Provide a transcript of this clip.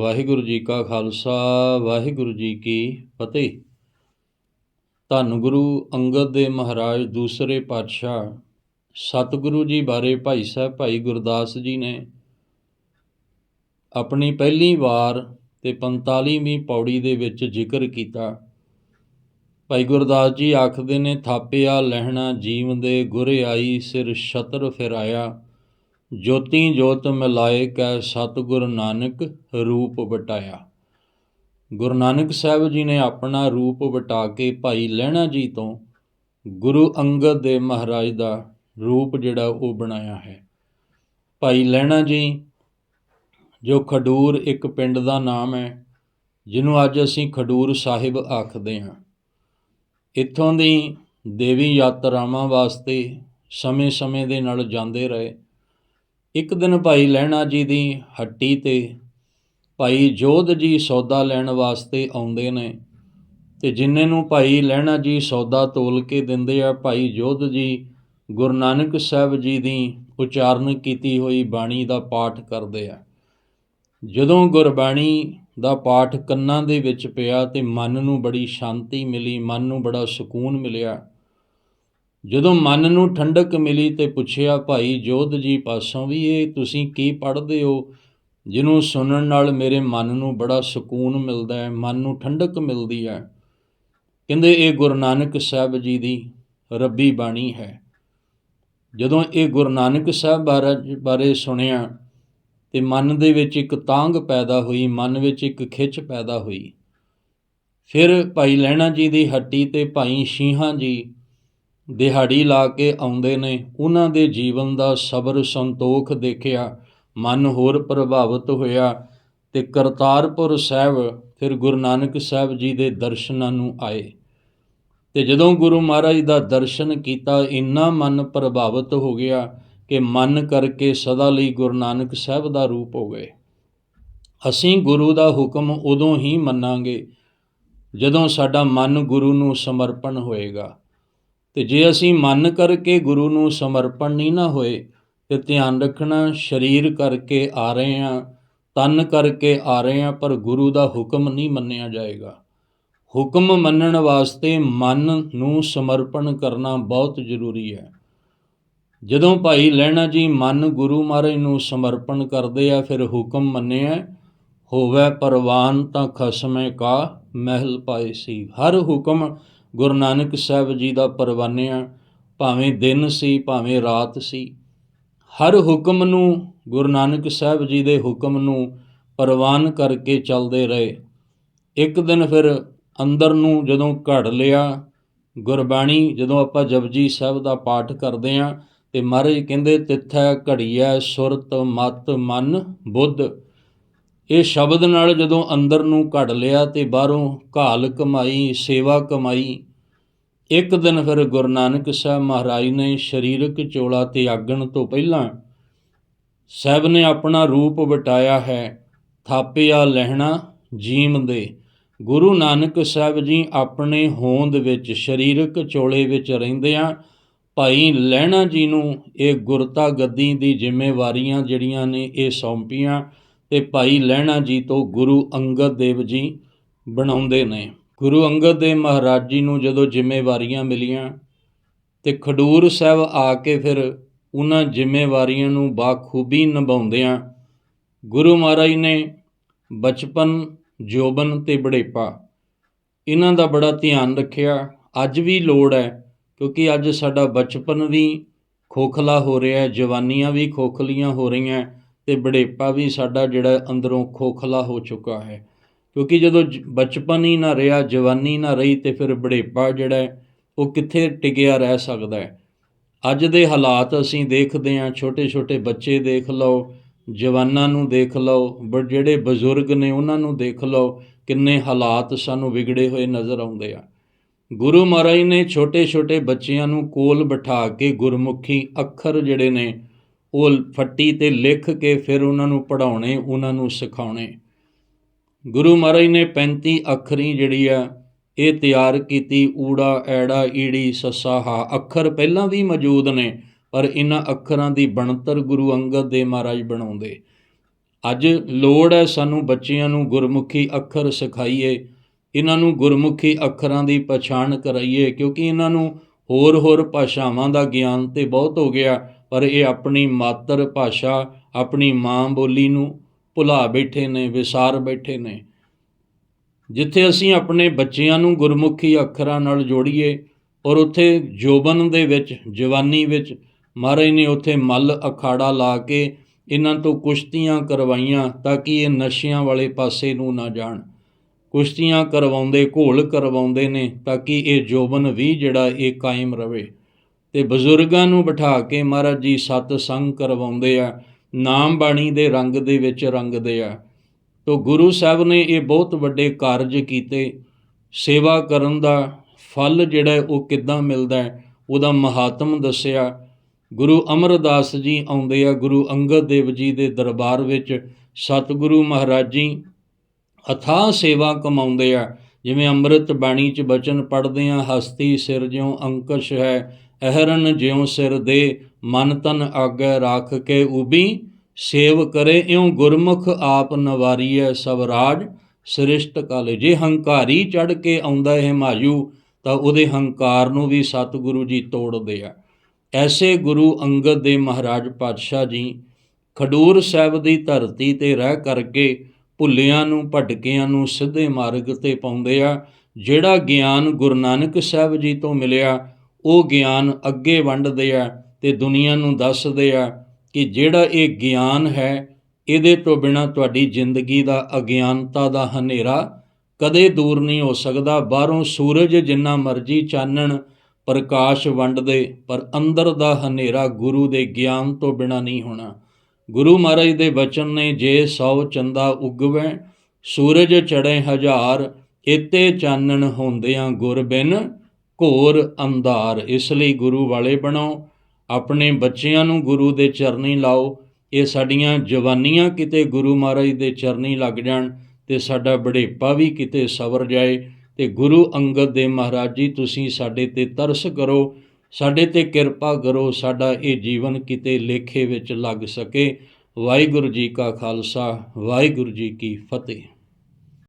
ਵਾਹਿਗੁਰੂ ਜੀ ਕਾ ਖਾਲਸਾ, ਵਾਹਿਗੁਰੂ ਜੀ ਕੀ ਫਤਿਹ। ਧੰਨ ਗੁਰੂ ਅੰਗਦ ਦੇ ਮਹਾਰਾਜ, ਦੂਸਰੇ ਪਾਤਸ਼ਾਹ, ਸਤਿਗੁਰੂ ਜੀ ਬਾਰੇ ਭਾਈ ਸਾਹਿਬ, ਭਾਈ ਗੁਰਦਾਸ ਜੀ ਨੇ ਆਪਣੀ ਪਹਿਲੀ ਵਾਰ ਤੇ 45ਵੀਂ ਪੌੜੀ ਦੇ ਵਿੱਚ ਜ਼ਿਕਰ ਕੀਤਾ। ਭਾਈ ਗੁਰਦਾਸ ਜੀ ਆਖਦੇ ਨੇ, ਥਾਪਿਆ, ਲਹਿਣਾ ਜੀਵ ਦੇ ਗੁਰ ਆਈ, ਸਿਰ ਛਤਰ ਫਿਰਾਇਆ। ਜੋਤੀ ਜੋਤ ਮਿਲਾਏ ਕੈ ਸਤਿਗੁਰ ਨਾਨਕ ਰੂਪ ਵਟਾਇਆ। ਗੁਰੂ ਨਾਨਕ ਸਾਹਿਬ ਜੀ ਨੇ ਆਪਣਾ ਰੂਪ ਵਟਾ ਕੇ ਭਾਈ ਲਹਿਣਾ ਜੀ ਤੋਂ ਗੁਰੂ ਅੰਗਦ ਦੇ ਮਹਾਰਾਜ ਦਾ ਰੂਪ ਜਿਹੜਾ ਉਹ ਬਣਾਇਆ ਹੈ। ਭਾਈ ਲਹਿਣਾ ਜੀ, ਜੋ ਖਡੂਰ ਇੱਕ ਪਿੰਡ ਦਾ ਨਾਮ ਹੈ, ਜਿਹਨੂੰ ਅੱਜ ਅਸੀਂ ਖਡੂਰ ਸਾਹਿਬ ਆਖਦੇ ਹਾਂ। ਇੱਥੋਂ ਦੀ ਦੇਵੀ ਯਾਤਰਾਵਾਂ ਵਾਸਤੇ ਸਮੇਂ-ਸਮੇਂ ਦੇ ਨਾਲ ਜਾਂਦੇ ਰਹੇ। ਇੱਕ ਦਿਨ ਭਾਈ ਲਹਿਣਾ ਜੀ ਦੀ ਹੱਟੀ ਤੇ ਭਾਈ ਜੋਧ ਜੀ ਸੌਦਾ ਲੈਣ ਵਾਸਤੇ ਆਉਂਦੇ ਨੇ ਤੇ ਜਿੰਨੇ ਨੂੰ ਭਾਈ ਲਹਿਣਾ ਜੀ ਸੌਦਾ ਤੋਲ ਕੇ ਦਿੰਦੇ ਆ, ਭਾਈ ਜੋਧ ਜੀ ਗੁਰੂ ਨਾਨਕ ਸਾਹਿਬ ਜੀ ਦੀ ਉਚਾਰਨ ਕੀਤੀ ਹੋਈ ਬਾਣੀ ਦਾ ਪਾਠ ਕਰਦੇ ਆ। ਜਦੋਂ ਗੁਰਬਾਣੀ ਦਾ ਪਾਠ ਕੰਨਾਂ ਦੇ ਵਿੱਚ ਪਿਆ ਤੇ ਮਨ ਨੂੰ ਬੜੀ ਸ਼ਾਂਤੀ ਮਿਲੀ, ਮਨ ਨੂੰ ਬੜਾ ਸਕੂਨ ਮਿਲਿਆ ਜਦੋਂ ਮਨ ਨੂੰ ਠੰਡਕ ਮਿਲੀ ਤੇ ਪੁੱਛਿਆ, ਭਾਈ ਜੋਧ ਜੀ ਪਾਸੋਂ ਵੀ ਇਹ ਤੁਸੀਂ ਕੀ ਪੜ੍ਹਦੇ ਹੋ? ਜਿਹਨੂੰ ਸੁਣਨ ਨਾਲ ਮੇਰੇ ਮਨ ਨੂੰ ਬੜਾ ਸਕੂਨ ਮਿਲਦਾ ਹੈ, ਮਨ ਨੂੰ ਠੰਡਕ ਮਿਲਦੀ ਹੈ। ਕਹਿੰਦੇ, ਇਹ ਗੁਰੂ ਨਾਨਕ ਸਾਹਿਬ ਜੀ ਦੀ ਰੱਬੀ ਬਾਣੀ ਹੈ। ਜਦੋਂ ਇਹ ਗੁਰੂ ਨਾਨਕ ਸਾਹਿਬ ਬਾਰੇ ਸੁਣਿਆ, ਤੇ ਮਨ ਦੇ ਵਿੱਚ ਇੱਕ ਤਾਂਗ ਪੈਦਾ ਹੋਈ, ਮਨ ਵਿੱਚ ਇੱਕ ਖਿੱਚ ਪੈਦਾ ਹੋਈ। ਫਿਰ ਭਾਈ ਲੈਣਾ ਜੀ ਦੀ ਹੱਟੀ ਤੇ ਭਾਈ ਸ਼ੀਹਾਂ ਜੀ ਦਿਹਾੜੀ ਲਾ ਕੇ ਆਉਂਦੇ ਨੇ, ਉਹਨਾਂ ਦੇ ਜੀਵਨ ਦਾ ਸਬਰ ਸੰਤੋਖ ਦੇਖਿਆ, ਮਨ ਹੋਰ ਪ੍ਰਭਾਵਿਤ ਹੋਇਆ ਤੇ ਕਰਤਾਰਪੁਰ ਸਾਹਿਬ, ਫਿਰ ਗੁਰੂ ਨਾਨਕ ਸਾਹਿਬ ਜੀ ਦੇ ਦਰਸ਼ਨਾਂ ਨੂੰ ਆਏ। ਤੇ ਜਦੋਂ ਗੁਰੂ ਮਹਾਰਾਜ ਦਾ ਦਰਸ਼ਨ ਕੀਤਾ, ਇੰਨਾ ਮਨ ਪ੍ਰਭਾਵਿਤ ਹੋ ਗਿਆ ਕਿ ਮਨ ਕਰਕੇ ਸਦਾ ਲਈ ਗੁਰੂ ਨਾਨਕ ਸਾਹਿਬ ਦਾ ਰੂਪ ਹੋ ਗਏ। ਅਸੀਂ ਗੁਰੂ ਦਾ ਹੁਕਮ ਉਦੋਂ ਹੀ ਮੰਨਾਂਗੇ, ਜਦੋਂ ਸਾਡਾ ਮਨ ਗੁਰੂ ਨੂੰ ਸਮਰਪਣ ਹੋਏਗਾ। ਤੇ ਜੇ ਅਸੀਂ ਮਨ ਕਰਕੇ ਗੁਰੂ ਨੂੰ ਸਮਰਪਣ ਨਹੀਂ ਨਾ ਹੋਏ ਤੇ ਧਿਆਨ ਰੱਖਣਾ ਸਰੀਰ ਕਰਕੇ ਆ ਰਹੇ ਆ ਤਨ ਕਰਕੇ ਆ ਰਹੇ ਆ ਪਰ ਗੁਰੂ ਦਾ ਹੁਕਮ ਨਹੀਂ ਮੰਨਿਆ ਜਾਏਗਾ। ਹੁਕਮ ਮੰਨਣ ਵਾਸਤੇ ਮਨ ਨੂੰ ਸਮਰਪਣ ਕਰਨਾ ਬਹੁਤ ਜ਼ਰੂਰੀ ਹੈ। ਜਦੋਂ ਭਾਈ ਲੈਣਾ ਜੀ ਮਨ ਗੁਰੂ ਮਹਾਰਾਜ ਨੂੰ ਸਮਰਪਣ ਕਰਦੇ ਆ, ਫਿਰ ਹੁਕਮ ਮੰਨਿਆ, ਹੋਵੇ ਪਰਵਾਨ ਤਾਂ ਖਸਮੇ ਕਾ ਮਹਿਲ ਪਾਏ ਸੀ। ਹਰ ਹੁਕਮ ਗੁਰੂ ਨਾਨਕ ਸਾਹਿਬ ਜੀ ਦਾ ਪਰਵਾਨਿਆ ਭਾਵੇਂ ਦਿਨ ਸੀ, ਭਾਵੇਂ ਰਾਤ ਸੀ। ਹਰ ਹੁਕਮ ਨੂੰ ਗੁਰੂ ਨਾਨਕ ਸਾਹਿਬ ਜੀ ਦੇ ਹੁਕਮ ਨੂੰ ਪਰਵਾਨ ਕਰਕੇ ਚੱਲਦੇ ਰਹੇ। ਇੱਕ ਦਿਨ ਫਿਰ ਅੰਦਰ ਨੂੰ ਜਦੋਂ ਘੜ ਲਿਆ, ਗੁਰਬਾਣੀ ਜਦੋਂ ਆਪਾਂ ਜਪਜੀ ਸਾਹਿਬ ਦਾ ਪਾਠ ਕਰਦੇ ਆਂ ਤੇ ਮਹਾਰਾਜ ਕਹਿੰਦੇ, ਤਿੱਥੈ ਘੜੀਐ ਸੁਰਤ ਮਤ ਮਨ ਬੁੱਧ। ਇਹ ਸ਼ਬਦ ਨਾਲ ਜਦੋਂ ਅੰਦਰ ਨੂੰ ਘੜ ਲਿਆ ਤੇ ਬਾਹਰੋਂ ਘਾਲ ਕਮਾਈ, ਸੇਵਾ ਕਮਾਈ, ਇੱਕ ਦਿਨ ਫਿਰ ਗੁਰੂ ਨਾਨਕ ਸਾਹਿਬ ਮਹਾਰਾਜ ਨੇ ਸਰੀਰਕ ਚੋਲਾ ਤੇ ਆਗਣ ਤੋਂ ਪਹਿਲਾਂ ਸਾਹਿਬ ਨੇ ਆਪਣਾ ਰੂਪ ਵਟਾਇਆ ਹੈ, ਥਾਪਿਆ ਲਹਿਣਾ ਜੀਮ ਦੇ। ਗੁਰੂ ਨਾਨਕ ਸਾਹਿਬ ਜੀ ਆਪਣੇ ਹੋਂਦ ਵਿੱਚ ਸਰੀਰਕ ਚੋਲੇ ਵਿੱਚ ਰਹਿੰਦਿਆਂ ਭਾਈ ਲਹਿਣਾ ਜੀ ਨੂੰ ਇਹ ਗੁਰਤਾ ਗੱਦੀ ਦੀ ਜ਼ਿੰਮੇਵਾਰੀਆਂ ਜਿਹੜੀਆਂ ਨੇ ਇਹ ਸੌਂਪੀਆਂ। ਤੇ ਭਾਈ ਲਹਿਣਾ ਜੀ ਤੋਂ ਗੁਰੂ ਅੰਗਦ ਦੇਵ ਜੀ ਬਣਾਉਂਦੇ ਨੇ। ਗੁਰੂ ਅੰਗਦ ਦੇਵ ਮਹਾਰਾਜ ਜੀ ਨੂੰ ਜਦੋਂ ਜ਼ਿੰਮੇਵਾਰੀਆਂ ਮਿਲੀਆਂ ਤੇ ਖਡੂਰ ਸਾਹਿਬ ਆ ਕੇ ਫਿਰ ਉਹਨਾਂ ਜ਼ਿੰਮੇਵਾਰੀਆਂ ਨੂੰ ਬਾਖੂਬੀ ਨਿਭਾਉਂਦਿਆਂ ਗੁਰੂ ਮਹਾਰਾਜ ਨੇ ਬਚਪਨ, ਜੋਬਨ ਤੇ ਬੜੇਪਾ ਇਹਨਾਂ ਦਾ ਬੜਾ ਧਿਆਨ ਰੱਖਿਆ। ਅੱਜ ਵੀ ਲੋੜ ਹੈ ਕਿਉਂਕਿ ਅੱਜ ਸਾਡਾ ਬਚਪਨ ਵੀ ਖੋਖਲਾ ਹੋ ਰਿਹਾ ਹੈ, ਜਵਾਨੀਆਂ ਵੀ ਖੋਖਲੀਆਂ ਹੋ ਰਹੀਆਂ। ਅਤੇ ਬੜੇਪਾ ਵੀ ਸਾਡਾ ਜਿਹੜਾ ਅੰਦਰੋਂ ਖੋਖਲਾ ਹੋ ਚੁੱਕਾ ਹੈ। ਕਿਉਂਕਿ ਜਦੋਂ ਬਚਪਨ ਹੀ ਨਾ ਰਿਹਾ, ਜਵਾਨੀ ਨਾ ਰਹੀ ਤੇ ਫਿਰ ਬੜੇਪਾ ਜਿਹੜਾ ਉਹ ਕਿੱਥੇ ਟਿਕਿਆ ਰਹਿ ਸਕਦਾ ਹੈ? ਅੱਜ ਦੇ ਹਾਲਾਤ ਅਸੀਂ ਦੇਖਦੇ ਹਾਂ ਛੋਟੇ ਛੋਟੇ ਬੱਚੇ ਦੇਖ ਲਓ, ਜਵਾਨਾਂ ਨੂੰ ਦੇਖ ਲਓ ਬੜ ਜਿਹੜੇ ਬਜ਼ੁਰਗ ਨੇ ਉਹਨਾਂ ਨੂੰ ਦੇਖ ਲਓ, ਕਿੰਨੇ ਹਾਲਾਤ ਸਾਨੂੰ ਵਿਗੜੇ ਹੋਏ ਨਜ਼ਰ ਆਉਂਦੇ ਆ। ਗੁਰੂ ਮਹਾਰਾਜ ਨੇ ਛੋਟੇ ਛੋਟੇ ਬੱਚਿਆਂ ਨੂੰ ਕੋਲ ਬਿਠਾ ਕੇ ਗੁਰਮੁਖੀ ਅੱਖਰ ਜਿਹੜੇ ਨੇ ਉਹ ਫੱਟੀ ਤੇ ਲਿਖ ਕੇ ਫਿਰ ਉਹਨਾਂ ਨੂੰ ਪੜਾਉਣੇ ਉਹਨਾਂ ਨੂੰ ਸਿਖਾਉਣੇ। ਗੁਰੂ ਮਹਾਰਾਜ ਨੇ 35 ਅੱਖਰੀ ਜਿਹੜੀ ਆ, ਇਹ ਤਿਆਰ ਕੀਤੀ, ਊੜਾ, ਐੜਾ, ਈੜੀ, ਸੱਸਾ, ਹਾ, ਅੱਖਰ ਪਹਿਲਾਂ ਵੀ ਮੌਜੂਦ ਨੇ, ਪਰ ਇਹਨਾਂ ਅੱਖਰਾਂ ਦੀ ਬਣਤਰ ਗੁਰੂ ਅੰਗਦ ਦੇ ਮਹਾਰਾਜ ਬਣਾਉਂਦੇ। ਅੱਜ ਲੋੜ ਹੈ ਸਾਨੂੰ ਬੱਚਿਆਂ ਨੂੰ ਗੁਰਮੁਖੀ ਅੱਖਰ ਸਿਖਾਈਏ, ਇਹਨਾਂ ਨੂੰ ਗੁਰਮੁਖੀ ਅੱਖਰਾਂ ਦੀ ਪਛਾਣ ਕਰਾਈਏ, ਕਿਉਂਕਿ ਇਹਨਾਂ ਨੂੰ ਹੋਰ ਹੋਰ ਭਾਸ਼ਾਵਾਂ ਦਾ ਗਿਆਨ ਤੇ ਬਹੁਤ ਹੋ ਗਿਆ। ਪਰ ਇਹ ਆਪਣੀ ਮਾਤਰ ਭਾਸ਼ਾ, ਆਪਣੀ ਮਾਂ ਬੋਲੀ ਨੂੰ ਭੁਲਾ ਬੈਠੇ ਨੇ, ਵਿਸਾਰ ਬੈਠੇ ਨੇ। ਜਿੱਥੇ ਅਸੀਂ ਆਪਣੇ ਬੱਚਿਆਂ ਨੂੰ ਗੁਰਮੁਖੀ ਅੱਖਰਾਂ ਨਾਲ ਜੋੜੀਏ ਔਰ ਉੱਥੇ ਜੋਬਨ ਦੇ ਵਿੱਚ, ਜਵਾਨੀ ਵਿੱਚ ਮਹਾਰਾਜ ਨੇ ਉੱਥੇ ਮੱਲ ਅਖਾੜਾ ਲਾ ਕੇ ਇਹਨਾਂ ਤੋਂ ਕੁਸ਼ਤੀਆਂ ਕਰਵਾਈਆਂ ਤਾਂ ਕਿ ਇਹ ਨਸ਼ਿਆਂ ਵਾਲੇ ਪਾਸੇ ਨੂੰ ਨਾ ਜਾਣ। ਕੁਸ਼ਤੀਆਂ ਕਰਵਾਉਂਦੇ, ਘੋਲ ਕਰਵਾਉਂਦੇ ਨੇ ਤਾਂ ਕਿ ਇਹ ਜੋਬਨ ਵੀ ਜਿਹੜਾ ਇਹ ਕਾਇਮ ਰਵੇ। ਤੇ ਬਜ਼ੁਰਗਾਂ ਨੂੰ ਬਿਠਾ ਕੇ ਮਹਾਰਾਜ ਜੀ ਸਤ ਸੰਗ ਕਰਵਾਉਂਦੇ ਆ, ਨਾਮ ਬਾਣੀ ਦੇ ਰੰਗ ਦੇ ਵਿੱਚ ਰੰਗਦੇ ਆ। ਤੋ ਗੁਰੂ ਸਾਹਿਬ ਨੇ ਇਹ ਬਹੁਤ ਵੱਡੇ ਕਾਰਜ ਕੀਤੇ। ਸੇਵਾ ਕਰਨ ਦਾ ਫਲ ਜਿਹੜਾ ਉਹ ਕਿੱਦਾਂ ਮਿਲਦਾ ਹੈ, ਉਹਦਾ ਮਹਾਤਮ ਦੱਸਿਆ। ਗੁਰੂ ਅਮਰਦਾਸ ਜੀ ਆਉਂਦੇ ਆ, ਗੁਰੂ ਅੰਗਦ ਦੇਵ ਜੀ ਦੇ ਦਰਬਾਰ ਵਿੱਚ। ਸਤਿਗੁਰੂ ਮਹਾਰਾਜ ਜੀ ਅਥਾਹ ਸੇਵਾ ਕਮਾਉਂਦੇ ਆ। ਜਿਵੇਂ ਅੰਮ੍ਰਿਤ ਬਾਣੀ ਚ ਬਚਨ ਪੜ੍ਹਦੇ ਆ ਹਸਤੀ ਸਿਰ ਜਿਉ ਅੰਕਸ਼ ਹੈ, ਅਹਰਨ ਜਿਉ ਸਿਰ ਦੇ, ਮਨ ਤਨ ਆਗੇ ਰੱਖ ਕੇ ਉਬੀ ਸੇਵ ਕਰੇ ਇਉ ਗੁਰਮੁਖ ਆਪ ਨਵਾਰੀਐ ਸਭ ਰਾਜ, ਸ੍ਰਿਸ਼ਟ ਕਾਲੇ ਜੇ ਹੰਕਾਰੀ ਚੜ ਕੇ ਆਉਂਦਾ ਹੈ ਹਿਮਾਯੂ ਤਾਂ ਉਹਦੇ ਹੰਕਾਰ ਨੂੰ ਵੀ ਸਤਿਗੁਰੂ ਜੀ ਤੋੜਦੇ ਆ। ਐਸੇ ਗੁਰੂ ਅੰਗਦ ਦੇ ਮਹਾਰਾਜ ਪਾਤਸ਼ਾਹ ਜੀ ਖਡੂਰ ਸਾਹਿਬ ਦੀ ਧਰਤੀ ਤੇ ਰਹਿ ਕਰਕੇ ਭੁੱਲਿਆਂ ਨੂੰ, ਭਟਕਿਆਂ ਨੂੰ ਸਿੱਧੇ ਮਾਰਗ ਤੇ ਪਾਉਂਦੇ ਆ। ਜਿਹੜਾ ਗਿਆਨ ਗੁਰੂ ਨਾਨਕ ਸਾਹਿਬ ਜੀ ਤੋਂ ਮਿਲਿਆ, ਉਹ ਗਿਆਨ ਅੱਗੇ ਵੰਡਦੇ ਆ ਤੇ ਦੁਨੀਆ ਨੂੰ ਦੱਸਦੇ ਆ ਕਿ ਜਿਹੜਾ ਇਹ ਗਿਆਨ ਹੈ, ਇਹਦੇ ਤੋਂ ਬਿਨਾ ਤੁਹਾਡੀ ਜ਼ਿੰਦਗੀ ਦਾ ਅਗਿਆਨਤਾ ਦਾ ਹਨੇਰਾ ਕਦੇ ਦੂਰ ਨਹੀਂ ਹੋ ਸਕਦਾ। ਬਾਹਰੋਂ ਸੂਰਜ ਜਿੰਨਾ ਮਰਜ਼ੀ ਚਾਨਣ, ਪ੍ਰਕਾਸ਼ ਵੰਡਦੇ, ਪਰ ਅੰਦਰ ਦਾ ਹਨੇਰਾ ਗੁਰੂ ਦੇ ਗਿਆਨ ਤੋਂ ਬਿਨਾ ਨਹੀਂ ਹੋਣਾ। ਗੁਰੂ ਮਹਾਰਾਜ ਦੇ ਬਚਨ ਨੇ ਜੇ ਸੌ ਚੰਦਾ ਉਗਵੈ, ਸੂਰਜ ਚੜ੍ਹੇ ਹਜ਼ਾਰ ਇਤੇ ਚਾਨਣ ਹੁੰਦਿਆਂ ਗੁਰ ਬਿਨ ਘੋਰ ਅੰਧਾਰ। ਇਸ ਲਈ ਗੁਰੂ ਵਾਲੇ ਬਣੋ ਆਪਣੇ ਬੱਚਿਆਂ ਨੂੰ ਗੁਰੂ ਦੇ ਚਰਨੀ ਲਾਓ। ਇਹ ਸਾਡੀਆਂ ਜਵਾਨੀਆਂ ਕਿਤੇ ਗੁਰੂ ਮਹਾਰਾਜ ਦੇ ਚਰਨੀ ਲੱਗ ਜਾਣ ਤੇ ਸਾਡਾ ਬੜੇਪਾ ਵੀ ਕਿਤੇ ਸਵਰ ਜਾਏ। ਤੇ ਗੁਰੂ ਅੰਗਦ ਦੇ ਮਹਾਰਾਜ ਜੀ, ਤੁਸੀਂ ਸਾਡੇ ਤੇ ਤਰਸ ਕਰੋ। ਸਾਡੇ ਤੇ ਕਿਰਪਾ ਕਰੋ, ਸਾਡਾ ਇਹ ਜੀਵਨ ਕਿਤੇ ਲੇਖੇ ਵਿੱਚ ਲੱਗ ਸਕੇ। ਵਾਹਿਗੁਰੂ ਜੀ ਕਾ ਖਾਲਸਾ, ਵਾਹਿਗੁਰੂ ਜੀ ਕੀ ਫਤਿਹ।